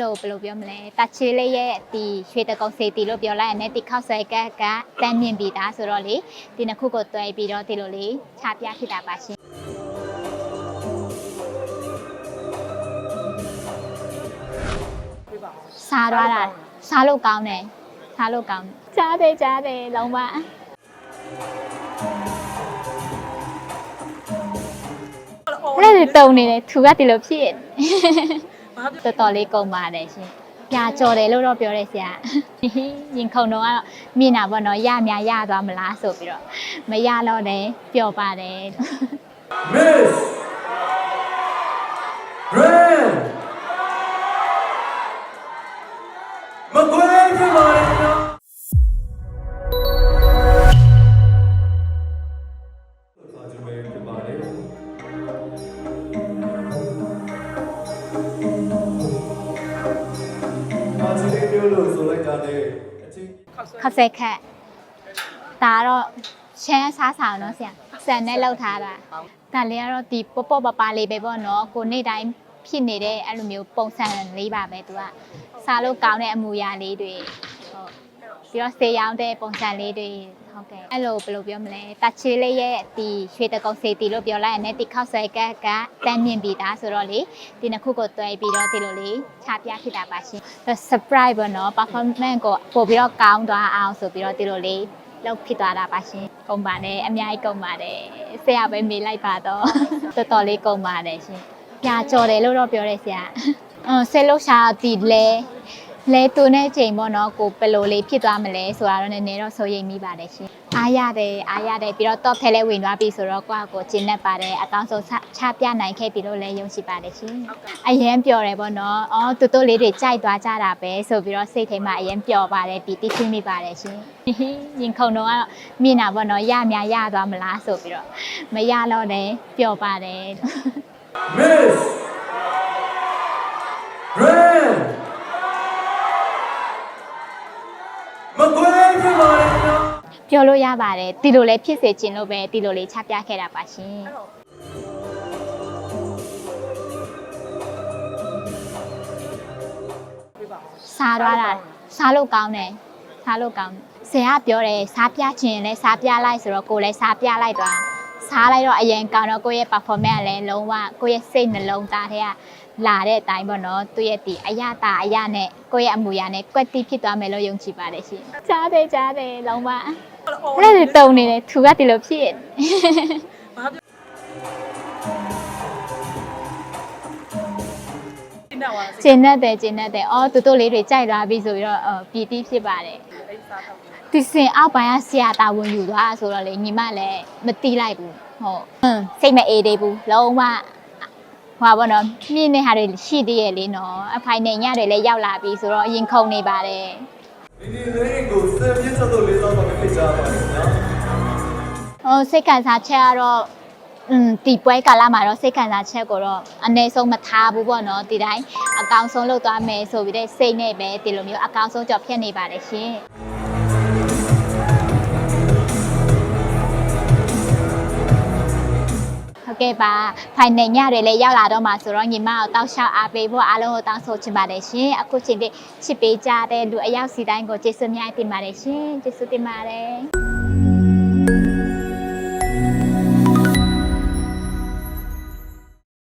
လိုဘယ်လိုပြောမလဲတချေလေးရဲ့ဒီရွှေတကုံစေတီလို့ပြောလိုက်ရင်လည်းဒီခောက်ဆွဲကက်ကတန်းမြင့်ပြီးသားဆိုတော့လေဒီနှစ်ခုကိုတွဲပြီးတော့ဒီလိုလေးခြားပြဖြစ်တာပါရှင်ပြပါစားသွားတာစားလို့ကောင်းတယ်စားလို့ကောင်းကြားတယ်ကြားတယ်လုံးဝအဲ့ဒါတုံနေတယ်သူကဒီလိုဖြစ်ဘာပြ တော်တော်လေးကုန်ပါတယ်ရှင်ပြာကြော်တယ်လို့တော့ပြောတယ်ဆရာရင်ခုန်တော့ကတော့မြင်တာပေါ့နော်ရမြရသွားမလားဆိုပြီးတော့မရတော့တယ်ပျော်ပါတယ် Miss Grand McQueen ဖြ ပါစီလေးမျိုးလို့ဆိုလိုက်တာနဲ့အချင်းခောက်ဆွဲခက်ဆက်ခက်ဒါကတော့ရှမ်းစားဆောင်နော်ဆရာဆန်နဲ့လောက်ထားတာဒါလေးကတော့ဒီပေါ့ပေါ့ပပလေးပဲပေါ့နော်ကိုနေ့တိုင်းဖြစ်နေတဲ့အဲ့လိုမျိုးပုံစံလေးပါပဲသူကစားလို့ကောင်းတဲ့အမူအရာလေးတွေဟုတ် ပြီးတော့စေရောင်းတဲ့ပုံစံလေးတွေဟုတ်ကဲ့အဲ့လိုဘယ်လိုပြောမလဲတချေလေးရဲ့ဒီရွှေတကုံစေတီလို့ပြောလိုက်ရင်လည်းဒီခောက်ဆွဲကက်ကတန်းမြင့်ပြီးသားဆိုတော့လေဒီနှစ်ခုကိုတွဲပြီးတော့ဒီလိုလေးခြားပြဖြစ်တာပါရှင် surprise ပေါ့နော် performance ကိုပို့ပြီးတော့ကောင်းသွားအောင်ဆိုပြီးတော့ဒီလိုလေးလောက်ဖြစ်သွားတာပါရှင်။ကုန်ပါတယ်အများကြီးကုန်ပါတယ်။ဆရာပဲမေးလိုက်ပါတော့တော်တော်လေးကုန်ပါတယ်ရှင်။ပြာကြော်တယ်လို့တော့ပြောတယ်ဆရာ။အင်းဆဲလို့ရှာဒီလဲ လဲတူတဲ့ချိန်ပေါ့နော်ကိုဘယ်လိုလေးဖြစ်သွားမလဲဆိုတာတော့နည်းနည်းတော့စိုးရိမ်မိပါတယ်ရှင်။အားရတယ်အားရတယ်ပြီးတော့ top ထဲလဲဝင်သွားပြီဆိုတော့ကိုယ့်အကိုကျင်းနေပါတယ်အကောင်းဆုံးချပြနိုင်ခဲ့ပြီလို့လည်းယုံကြည်ပါတယ်ရှင်။အရင်ပြောတယ်ပေါ့နော်။အော်တူတူလေးတွေကြိုက်သွားကြတာပဲဆိုပြီးတော့စိတ်ထဲမှာအရင်ပျော်ပါတယ်ပြီးတိချင်းမိပါတယ်ရှင်။ရင်ခုန်တော့ကတော့မြင်တာပေါ့နော်ရမြရသွားမလားဆိုပြီးတော့မရတော့လည်းပျော်ပါတယ် Miss McQueen ဖြစ်ပါတယ်ခင်ဗျာပြောလို့ရပါတယ်ဒီလိုလည်းဖြစ်စေခြင်းလို့ပဲဒီလိုလေးချပြခဲ့တာပါရှင်အဲ့တော့ပြပါစားသွားတာစားလို့ကောင်းတယ်စားလို့ကောင်းဆရာကပြောတယ်စားပြခြင်းလည်းစားပြလိုက်ဆိုတော့ကိုယ်လည်းစားပြလိုက်သွား စားလိုက်တော့အရင်ကောင်းတော့ကိုယ့်ရဲ့ performance ကလည်းလုံးဝကိုယ့်ရဲ့စိတ်နှလုံးသားထဲကလာတဲ့အတိုင်းပေါ့နော်သူ့ရဲ့ဒီအရတာအရနဲ့ကိုယ့်ရဲ့အမူအရာနဲ့ကွက်တိဖြစ်သွားမယ်လို့ယုံကြည်ပါတယ်ရှင်ကြားတယ်ကြားတယ်လုံးဝအဲ့ဒါတုံနေတယ်သူကဒီလိုဖြစ် ဘာပြဒီနောက်ပါကျင်တတ်တယ်ကျင်တတ်တယ်အော်တူတူလေးတွေကြိုက်သွားပြီဆိုပြီးတော့အော်ပီတိဖြစ်ပါတယ်အိမ်စားတော့ဒီစင်အောက်ပိုင်းကဆရာတာဝန်ယူသွားဆိုတော့လေညီမလည်းမတိလိုက်ဘူးဟုတ်ဟွန်းစိတ်မအေးသေးဘူးလုံးဝဟွာဘောနော်မြင်းနေဟာတွေရှိသေးရဲ့လေနော်အဖိုင်နေညတွေလည်းရောက်လာပြီဆိုတော့အရင်ခုန်နေပါတယ်ဒီဒီလေးကိုစံပြစ်သက်လို့လေးစားတော့ဖိတ်ကြားပါတယ်ခင်ဗျာဟိုစိတ်ခံစားချက်ကတော့ อืมဒီပွဲကာလမှာတော့စိတ်ခံစားချက်ကိုတော့အနည်းဆုံးမထားဘူးပေါ့နော်ဒီတိုင်းအကောင်းဆုံးလုပ်သွားမယ်ဆိုပြီးတဲ့စိတ်နဲ့ပဲဒီလိုမျိုးအကောင်းဆုံးကြော်ဖြတ်နေပါတယ်ရှင်ဟုတ်ကဲ့ပါဖိုင်နယ်ညတွေလည်းရောက်လာတော့မှာဆိုတော့ညီမကိုတောက်လျှောက်အားပေးဖို့အားလုံးကိုတောင်းဆိုချင်ပါတယ်ရှင်အခုချိန်ထိချစ်ပေးကြတဲ့လူအယောက်စီတိုင်းကိုကျေးဇူးများတင်ပါတယ်ရှင်ကျေးဇူးတင်ပါတယ်